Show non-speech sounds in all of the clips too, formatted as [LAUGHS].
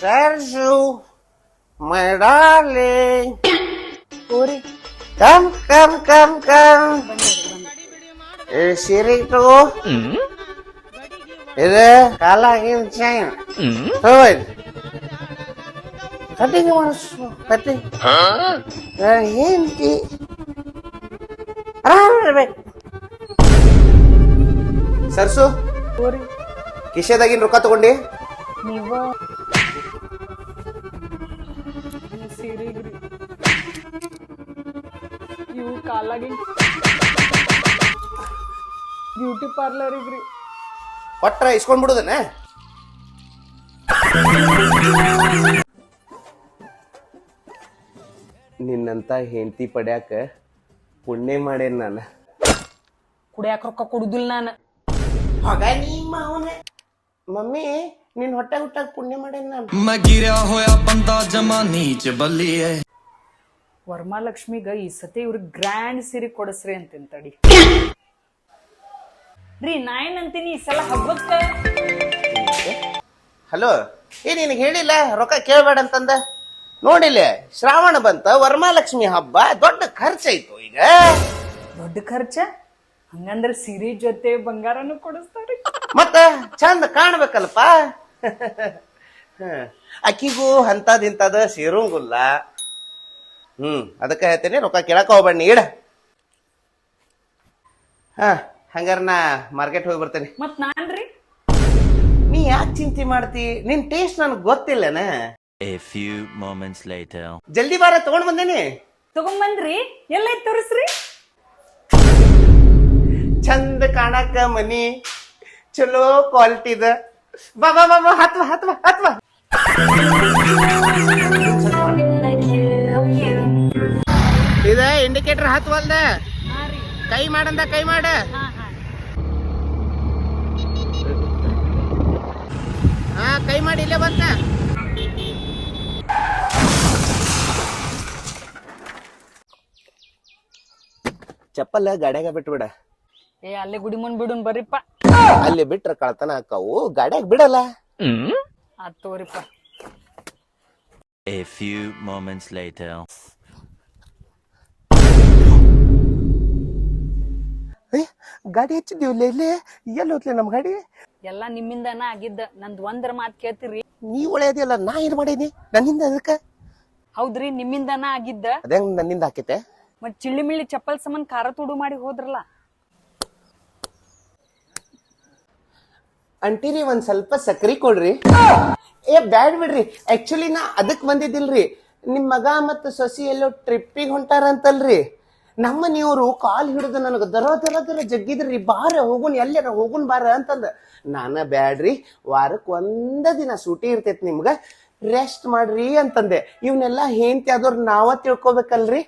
Sergio, my darling. ಓರಿ Come, come, come, come. ಏ ಸೀರೆ ತಗೋ ಇದು ಕಾಲಾಗಿನ ಚೈನ್ ಹೋಯ್ತು ಕಟ್ಟಿಗೆ ಮಾಡಿಸು ಕಟ್ಟಿ ಹೆಂಡತಿ ಆರಾಮಿರ್ಬೇಕು ಸರ್ಸು ಓರಿ ಕಿಶೆದಾಗಿನ ರೊಕ್ಕ ತಗೊಂಡಿ ನೀವ ಸೀರೆಗ್ರಿ ಇವು ಕಾಲಾಗಿನ್ ಬ್ಯೂಟಿ ಪಾರ್ಲರಿಗ್ರಿ ಒಟ್ರ ಇಸ್ಕೊಂಡ್ ಬಿಡುದನ ನಿನ್ನಂತ ಹೆಂಡತಿ ಪಡ್ಯಾಕ ಪುಣ್ಯ ಮಾಡೇನ್ ನಾನು. ಕುಡಿಯಾಕ ರೊಕ್ಕ ಕುಡುದಿಲ್ಲ ನಾನು. ಮಮ್ಮಿ ನಿನ್ ಹೊಟ್ಟೆ ಹುಟ್ಟಾಗ ಪುಣ್ಯ ಮಾಡೇನ್ ನಾನು ਮੈਂ ਗਿਰਿਆ ਹੋਇਆ ਬੰਦਾ ਜਮਾ ਨੀਚ ਬੱਲੀਏ ವರಮಹಾಲಕ್ಷ್ಮಿಗ ಈ ಸತಿ ಇವ್ರಿಗೆ ಗ್ರ್ಯಾಂಡ್ ಸೀರೆ ಕೊಡಸ್ರಿ ಅಂತೀನಿ ತಡಿ ರೀ ನಾ ಏನಂತೀನಿ ಈ ಸಲ ಹಬ್ಬಕ್ಕ ಹಲೋ ಏ ನಿನಗೆ ಹೇಳಿಲ್ಲ ರೊಕ್ಕ ಕೇಳಬೇಡ ಅಂತಂದ ನೋಡಿಲ್ಲ ಶ್ರಾವಣ ಬಂತ ವರಮಹಾಲಕ್ಷ್ಮಿ ಹಬ್ಬ ದೊಡ್ಡ ಖರ್ಚಾಯ್ತು ಈಗ ದೊಡ್ಡ ಖರ್ಚ ಹಂಗಂದ್ರ ಸೀರೆ ಜೊತೆ ಬಂಗಾರನು ಕೊಡಿಸ್ತಾರಿ ಮತ್ತ ಚಂದ ಕಾಣ್ಬೇಕಲ್ಪ ಹ. [LAUGHS] ಅಕ್ಕಿಗೂ ಅಂತದಿಂತದ ಸೇರೋಂಗಿಲ್ಲ. ಹ್ಮ್ ಅದಕ್ಕೆ ಹೇಳ್ತೇನೆ ರೊಕ್ಕ ಕೆಳಕ ಹೋಗ್ಬೇಡ ಇಡ. ಹಾ ಹಂಗಾರ ನಾ ಮಾರ್ಕೆಟ್ ಹೋಗಿ ಬರ್ತೇನೆ. ಮತ್ ನಾನ್ರಿ? ನೀ ಯಾಕೆ ಚಿಂತೆ ಮಾಡ್ತಿ? ನಿನ್ ಟೇಸ್ಟ್ ನನಗೆ ಗೊತ್ತಿಲ್ಲನ? A few moments later. ಜಲ್ದಿ ಬಾರ ತಗೊಂಡ್ ಬಂದೇನಿ. ತಗೊಂಬಂದ್ರಿ ಎಲ್ಲ ತೋರಿಸ್ರಿ. ಚಂದ ಕಾಣಕ ಮನಿ ಚಲೋ ಕ್ವಾಲಿಟಿದ. ಬಾ ಬಾ ಬಾ ಬಾ ಹತ್ವ ಹತ್ವ ಹತ್ವ ಇದ ಇಂಡಿಕೇಟರ್ ಹತ್ವಲ್ದ ಕೈ ಮಾಡಂದ ಕೈ ಮಾಡ. ಹಾ ಕೈ ಮಾಡಿ ಇಲ್ಲೇ ಬಂತ ಚಪ್ಪಲ್ ಗಾಡ್ಯಾಗ ಬಿಟ್ಬಿಡ. ಏ ಅಲ್ಲೇ ಗುಡಿ ಮುಂದ್ ಬಿಡುನ್ ಬರ್ರಿಪ್ಪ. ಅಲ್ಲಿ ಬಿಟ್ರ ಕಳ್ತನ ಹಾಕವು ಗಾಡ್ಯಾಗ ಬಿಡಲ್ಲ. ಆತ್ ತಗೋರಿಪ್ಪ A few moments later. ಏ, ಗಾಡಿ ಹಚ್ಚಿದ್ದೀವಿ ಇಲ್ಲಿ ಎಲ್ಲಿ ಹೋತ್ಲೆ ನಮ್ ಗಾಡಿ? ಎಲ್ಲಾ ನಿಮ್ಮಿಂದನ ಆಗಿದ್ದ. ನಂದ್ ಒಂದ್ರ ಮಾತ್ ಕೇಳ್ತೀರಿ? ನೀ ಒಳ್ಳೆಯದಿಲ್ಲ ನಾ ಏನ್ ಮಾಡೀನಿ? ನನ್ನಿಂದ ಅದಕ್ಕ? ಹೌದ್ರಿ ನಿಮ್ಮಿಂದನ ಆಗಿದ್ದ. ಅದೇ ನನ್ನಿಂದ ಹಾಕೈತೆ ಮತ್ ಚಿಳ್ಳಿ ಮಿಳ್ಳಿ ಚಪ್ಪಲ್ ಸಮನ್ ಖಾರ ತುಡು ಮಾಡಿ ಹೋದ್ರಲ್ಲ? ಅಂಟಿರಿ, ಒಂದ್ ಸ್ವಲ್ಪ ಸಕ್ರಿ ಕೊಡ್ರಿ. ಏ, ಬ್ಯಾಡ್ ಬಿಡ್ರಿ. ಆಕ್ಚುಲಿ ನಾ ಅದಕ್ ಬಂದಿದ್ದಿಲ್ರಿ. ನಿಮ್ ಮಗ ಮತ್ತ ಸೊಸಿ ಎಲ್ಲೋ ಟ್ರಿಪ್ಪಿಗೆ ಹೊಂಟಾರಂತಲ್ರಿ. ನಮ್ಮ ನೀವ್ರು ಕಾಲ್ ಹಿಡಿದು ನನಗ ದರ ದರ ದರ ಜಗ್ಗಿದ್ರಿ. ಬಾರ ಹೋಗುನ್, ಎಲ್ಲಾರ ಹೋಗುನ್ ಬಾರ ಅಂತಂದ. ನಾನ ಬ್ಯಾಡ್ರಿ. ವಾರಕ್ ಒಂದ ದಿನ ಸೂಟಿ ಇರ್ತೈತಿ ನಿಮ್ಗ. ರೆಸ್ಟ್ ಮಾಡ್ರಿ ಅಂತಂದೆ. ಇವನ್ನೆಲ್ಲ ಹೇಂತಿ ಆದವ್ರ ನಾವ ತಿಳ್ಕೊಬೇಕಲ್ರಿ.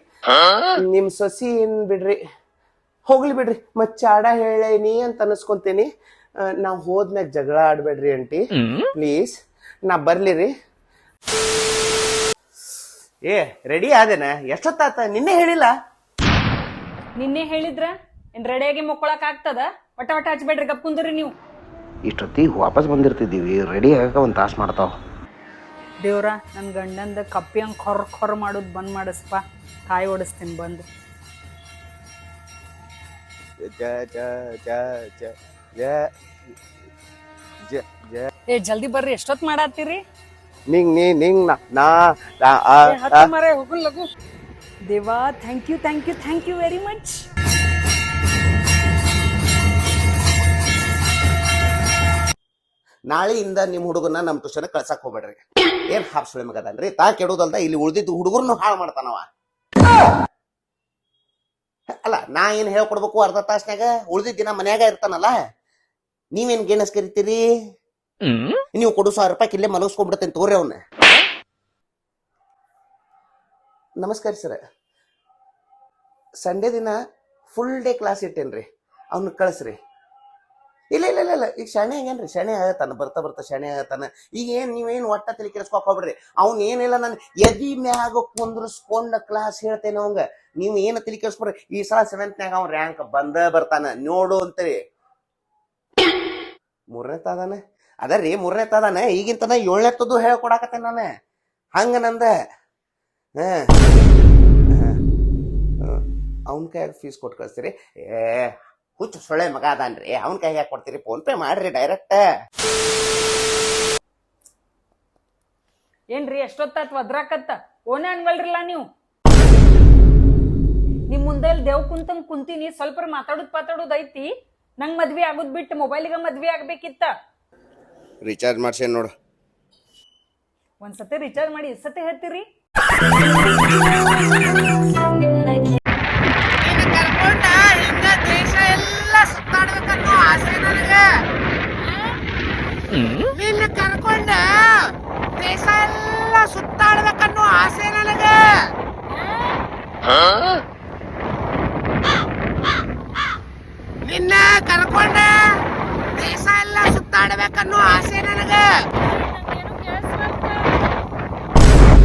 ನಿಮ್ ಸೊಸಿ ಏನ್ ಬಿಡ್ರಿ? ಹೋಗ್ಲಿ ಬಿಡ್ರಿ. ಮತ್ ಚಾಡ ಹೇಳೇನಿ ಅಂತ ಅನಸ್ಕೊಂತೀನಿ. ನಾವ್ ಹೋದ್ಮ್ಯಾಗ ಜಗಳ ಆಡ್ಬೇಡ್ರಿ ಅಂಟಿ. ಪ್ಲೀಸ್ ನಾ ಬರ್ಲಿರಿ. ಏ ರೆಡಿ ಆದೇನ? ಎಷ್ಟೊತ್ತಾತ? ನಿನ್ನೆ ಹೇಳಿಲ್ಲ? ನಿನ್ನೆ ಹೇಳಿದ್ರ? ಏನ್ ರೆಡಿಯಾಗಿ ಮಕ್ಕೊಳಕ್ ಆಗ್ತದ? ಒಟ್ಟ ಒಟ್ಟ ಹಚ್ಬೇಡ್ರಿ ಗಪ್ ಕುಂದ್ರಿ ನೀವು. ಇಷ್ಟೊತ್ತಿಗೆ ವಾಪಸ್ ಬಂದಿರ್ತಿದ್ದೀವಿ. ರೆಡಿ ಆಗಕ ಒಂದ್ ತಾಸ್ ಮಾಡ್ತಾವ. ದೇವ್ರ ನನ್ ಗಂಡಂದ ಕಪ್ಪಿ ಹಂಗ್ ಖೊರ್ ಖೊರ್ ಮಾಡೋದ್ ಬಂದ್ ಮಾಡಿಸ್ಪ. ಕಾಯಿ ಓಡಿಸ್ತೀನಿ ಬಂದು. ಏ ಜಲ್ದಿ ಬರ್ರಿ ಎಷ್ಟೊತ್ ಮಾಡಾತ್ತೀರಿ? ನಿಂಗ್ ನೀ ನಿಂಗ್ ನಾ ನಾ ನಾ, ಆ, ಏ, ಆ. ಮರೆ ಹೋಗು ಲಗು. ದೇವಾ thank you thank you thank you very much ನಾಳೆಯಿಂದ ನಿಮ್ ಹುಡುಗನ ನಮ್ಮ ಟ್ಯೂಷನ್ ಕಳ್ಸಕ್ ಹೋಗ್ಬೇಡ್ರಿ. ಏನ್ ಹಾಪ್ಸುಳಿ ಮಗದನ್ರಿ ತಾ ಕೆಡುದಲ್ದ ಇಲ್ಲಿ ಉಳ್ದಿದ್ದು ಹುಡುಗರ್ನು ಹಾಳು ಮಾಡ್ತಾನವ ಅಲ್ಲ ನಾ ಏನ್ ಹೇಳ್ಕೊಡ್ಬೇಕು ಅರ್ಧ ತಾಸ್ನ್ಯಾಗ? ಉಳ್ದಿದ್ದ ದಿನ ಮನ್ಯಾಗ ಇರ್ತಾನಲ್ಲ? ನೀವೇನ್ ಗೇಣಸ್ ಕರಿತೀರಿ? ನೀವು ಕೊಡು ಸಾವಿರ ರೂಪಾಯಿ ಇಲ್ಲೇ ಮಲಗಿಸ್ಕೊಂಡ್ಬಿಡ್ತೇನೆ ತೋರಿ ಅವನ್ನ ನಮಸ್ಕಾರ ಸರ್. ಸಂಡೇ ದಿನ ಫುಲ್ ಡೇ ಕ್ಲಾಸ್ ಇಟ್ಟೇನ್ರಿ. ಅವ್ನ ಕಳಿಸ್ರಿ. ಇಲ್ಲ ಇಲ್ಲ ಇಲ್ಲ ಇಲ್ಲ. ಈಗ ಶಾಣೆ ಆಗೇನ್ರಿ ಶಾಣೆ ಆಗತ್ತಾನ ಬರ್ತಾ ಬರ್ತಾ ಶಾಣೆ ಆಗತ್ತಾನ ಈಗ ಏನ್ ನೀವೇನ್ ಒಟ್ಟ ತಲೆ ಕೆಡಿಸ್ಕೊಬಿಡ್ರಿ ಹೋಗ್ಬಿಡ್ರಿ. ಅವ್ನ್ ಏನಿಲ್ಲ ನಾನು ಎದಿ ಮ್ಯಾಗ ಕುಂದ್ರಸ್ಕೊಂಡ ಕ್ಲಾಸ್ ಹೇಳ್ತೇನೆ ಅವಂಗ. ನೀವು ಏನ ತಲೆ ಕೆಡಿಸ್ಬಿಡ್ರಿ ಈ ಸಲ ಸೆವೆಂತ್ನಾಗ ಅವ್ನ ರ್ಯಾಂಕ್ ಬಂದ ಬರ್ತಾನ. ನೋಡು ಅಂತೇಳಿ ಮೂರನೇ ಅದ ರೀ ಮೂರನೇ ತಾದಾನೆ ಈಗಿನ ತನ ಏಳನೇ ತದ್ದು ಹೇಳ್ಕೊಡಾಕತ್ತೆ ನಾನು. ಹಂಗ ನಂದ. ಅವನ ಕೈಯಾಗ ಫೀಸ್ ಕೊಟ್ಟು ಕಳಿಸ್ತೀರಿ. ಏ, ಹುಚ್ಚು ಸೊಳ್ಳೆ ಮಗ ಅದಾನ್ರಿ ಅವನ ಕೈಯಾಗ ಯಾಕೆ ಕೊಡ್ತೀರಿ? ಫೋನ್ ಪೇ ಮಾಡ್ರಿ ಡೈರೆಕ್ಟ್ ಏನ್ರಿ ಎಷ್ಟೊತ್ತಾತ್ ಒದ್ರಾಕತ್ತ? ಓನೇ ಅನ್ವಲ್ರಲ್ಲ ನೀವು? ನಿಮ್ ಮುಂದೆ ದೇವ್ ಕುಂತಂಗ್ ಕುಂತೀನಿ ಸ್ವಲ್ಪ ಮಾತಾಡುದ್ ಪಾತಾಡೋದ್ ಐತಿ. ನಂಗ್ ಮದ್ವೆ ಆಗುದ್ ಬಿಟ್ಟು ಮೊಬೈಲಿಗೆ ಮದ್ವೆ ಆಗ್ಬೇಕಿತ್ತ? ರೀಚಾರ್ಜ್ ಮಾಡ್ಸೇನ್ ನೋಡು. ಒಂದ್ಸತಿ ರಿಚಾರ್ಜ್ ಮಾಡಿ ಎಷ್ಟ್ ಸತಿ ಹೇಳ್ತೀರಿ ಕರ್ಕೊಂಡ ಹಿಂಗ ದೇಶ ಎಲ್ಲ ಸುತ್ತಾಡ್ಬೇಕನ್ನೋ ಆಸೆ ನನಗೆ. ನಿನ್ನ ಕರ್ಕೊಂಡ ದೇಶ ಎಲ್ಲ ಸುತ್ತಾಡ್ಬೇಕನ್ನೋ ಆಸೆ ನನಗೆ ನಿನ್ನ ಕರ್ಕೊಂಡ ದೇಶ ಎಲ್ಲ ಸುತ್ತಾಡ್ಬೇಕನ್ನೋ ಆಸೆ ನನಗೆ.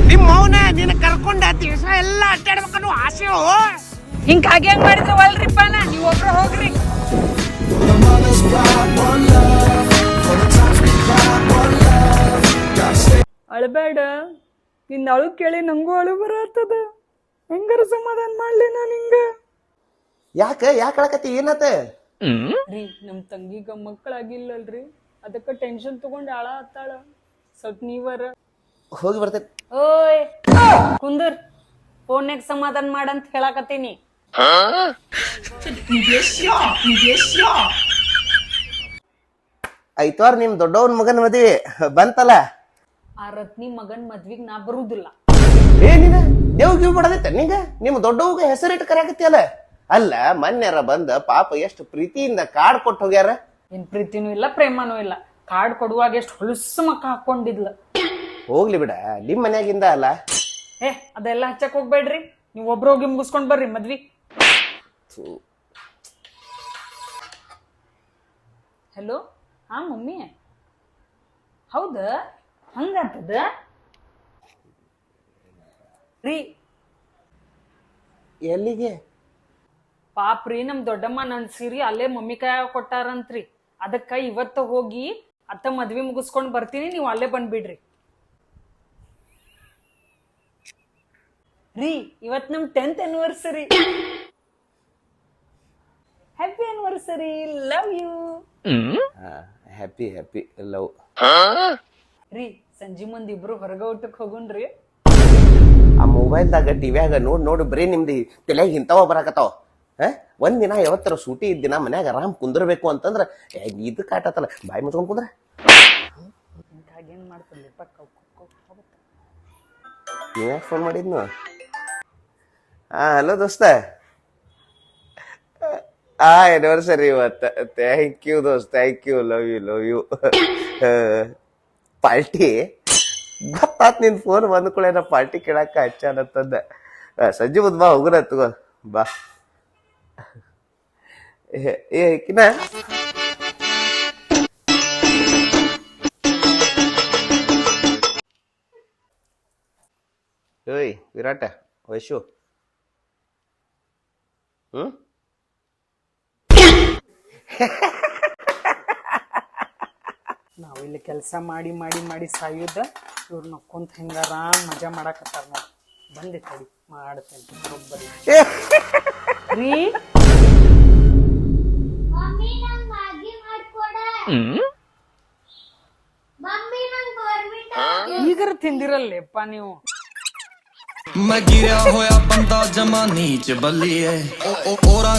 ನಿಮ್ಮ ಮೌನ ನಿನ್ನ ಕರ್ಕೊಂಡ ದಿವಸ ಎಲ್ಲ ಅಡ್ಡಾಡ್ಬೇಕನ್ನೋ ಆಸೆ ಹಿಂಗ ಹಾಗೆ ಹೆಂಗ್ ಮಾಡಿದ್ರ ಅಲ್ರಿಪ್ಪ ನಾ ನೀವ್ ಒಬ್ರ ಹೋಗ್ರಿ. ಅಳಬೇಡ ನಿನ್ನ ಅಳು ಕೇಳಿ ನಂಗೂ ಅಳು ಬರತ್ತದ. ಹೆಂಗಾರ ಸಮಾಧಾನ ಮಾಡ್ಲಿ ನಾನು ಹಿಂಗ ಯಾಕ ಯಾಕೆ ಅಳಕತ್ತಿ ಏನತ್ತ? ರೀ ನಮ್ ತಂಗಿಗ ಮಕ್ಕಳಾಗಿಲ್ಲಲ್ರಿ. ಅದಕ್ಕ ಟೆನ್ಷನ್ ತಗೊಂಡ್ ಆಳ ಹತ್ತಾಳ ಸ್ವಲ್ಪ ನೀವರ. ಹೋಗಿ ಬರ್ತೇನೆ. ಓಯ್ ಕುಂದರ್ ಫೋನ್ಯಾಗ ಸಮಾಧಾನ ಮಾಡಂತ ಹೇಳಾಕತ್ತೀನಿ. ಐತವಾರ ನಿಮ್ ದೊಡ್ಡವನ್ ಮಗನ ಮದ್ವಿ ಬಂತಲ್ಲ? ಆ ರತ್ನಿ ಮಗನ್ ಮದ್ವಿಗ್ ನಾ ಬರುದಿಲ್ಲ. ಏ ನೀನ ದೇವ್ ಗಿವ್ ಬಡದೈತೆ ನಿಂಗ? ನಿಮ್ ದೊಡ್ಡವ್ಗ ಹೆಸರಿಟ್ಟು ಕರೆಯಾಕತ್ತಿ ಅಲ್ಲ? ಅಲ್ಲ ಮನ್ಯಾರ ಬಂದ ಪಾಪ ಎಷ್ಟು ಪ್ರೀತಿಯಿಂದ ಕಾಡ್ ಕೊಟ್ಟು ಹೋಗ್ಯಾರ? ಏನ್ ಪ್ರೀತಿನೂ ಇಲ್ಲ ಪ್ರೇಮನೂ ಇಲ್ಲ. ಕಾರ್ಡ್ ಕೊಡುವಾಗ ಎಷ್ಟು ಹೊಲಸು ಮಕ್ಕ ಹಾಕೊಂಡಿದ್ಲ ಹೋಗ್ಲಿ ಬಿಡ ನಿಮ್ ಮನ್ಯಾಗಿಂದ ಅಲ್ಲ. ಏ ಅದೆಲ್ಲ ಹಚ್ಚಕ್ ಹೋಗ್ಬೇಡ್ರಿ. ನೀವ್ ಒಬ್ರು ಹೋಗಿ ಮುಗಿಸ್ಕೊಂಡ್ ಬರ್ರಿ ಮದ್ವಿ. ಹಲೋ ಹಾ ಮಮ್ಮಿ. ಹೌದ? ಹಂಗಂತದ? ರೀ. ಎಲ್ಲಿಗೆ? ಪಾಪ್ರಿ ನಮ್ ದೊಡ್ಡಮ್ಮ ನನ್ ಸೀರಿ ಅಲ್ಲೇ ಮಮ್ಮಿ ಕಾಯ ಕೊಟ್ಟಾರಂತ್ರಿ. ಅದಕ್ಕ ಇವತ್ತ ಹೋಗಿ ಅತ್ತ ಮದ್ವೆ ಮುಗಿಸ್ಕೊಂಡ್ ಬರ್ತೀನಿ ನೀವು ಅಲ್ಲೇ ಬಂದ್ಬಿಡ್ರಿ. ರೀ ಇವತ್ ನಮ್ tenth anniversary happy anniversary love you happy happy love ರೀ ಸಂಜೆ ಮುಂದ್ ಇಬ್ರು ಹೊರಗ ಊಟಕ್ ಹೋಗುಣ್ರಿ. ಆ ಮೊಬೈಲ್ದಾಗ ಟಿವ್ಯಾಗ ನೋಡ್ ನೋಡಿ ಬರೀ ನಿಮ್ದು ತಲೆಗೆ ಇಂಥವ ಬರಾಕತ್ತಾವ. ಹ ಒಂದ್ ದಿನ ಯಾವತ್ತರ ಸೂಟಿ ಇದ್ದ ದಿನ ಮನ್ಯಾಗ ಆರಾಮ್ ಕುಂದಿರ್ಬೇಕು ಅಂತಂದ್ರ ಇದು ಕಾಟತ್ತಲ್ಲ ಬಾಯಿ ಮುಚ್ಕೊಂಡು ಕುಂದ್ರ. ನೀವ್ಯಾಕೆ ಫೋನ್ ಮಾಡಿದ್ನು? ಹಾ ಹಲೋ ದೋಸ್ತ. ಆ ಆನಿವರ್ಸರಿ ಇವತ್ತ. ಥ್ಯಾಂಕ್ ಯು ದೋಸ್ತ thank you love you love you party. ಗೊತ್ತಾತ್ ನಿನ್ ಫೋನ್ ಬಂದ ಪಾರ್ಟಿ ಕೇಳಾಕ ಹಚ್ಚಾನತ್ತಂದ ಆ, ಸಂಜೆ ಬುದ್ ಬಾ ಹೋಗ್ರ ಬಾ. ಏ, ಏ ಕಿನ ಏಯ್ ವಿರಾಟ ವೈಶು ಹ್ಮ್ ನಾವ್ ಇಲ್ಲಿ ಕೆಲಸ ಮಾಡಿ ಮಾಡಿ ಮಾಡಿ ಸಾಯುದ ಇವ್ರು ನಕ್ಕೊಂತ ಹೆಂಗಾರ ಮಜಾ ಮಾಡಾಕತ್ತಾರ ನೋಡಿ ಬಂದೆ ತಡಿ ಮಾಡ್ತೇನೆ ಒಬ್ಬರಿ ರೀ ಈಗರ ತಿಂದಿರಲ್ಲಪ್ಪ ನೀವು मैं गिरा होया बंदा जमा नीच बल्ली है ओ, ओ, ओरा